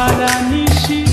সারা নিশি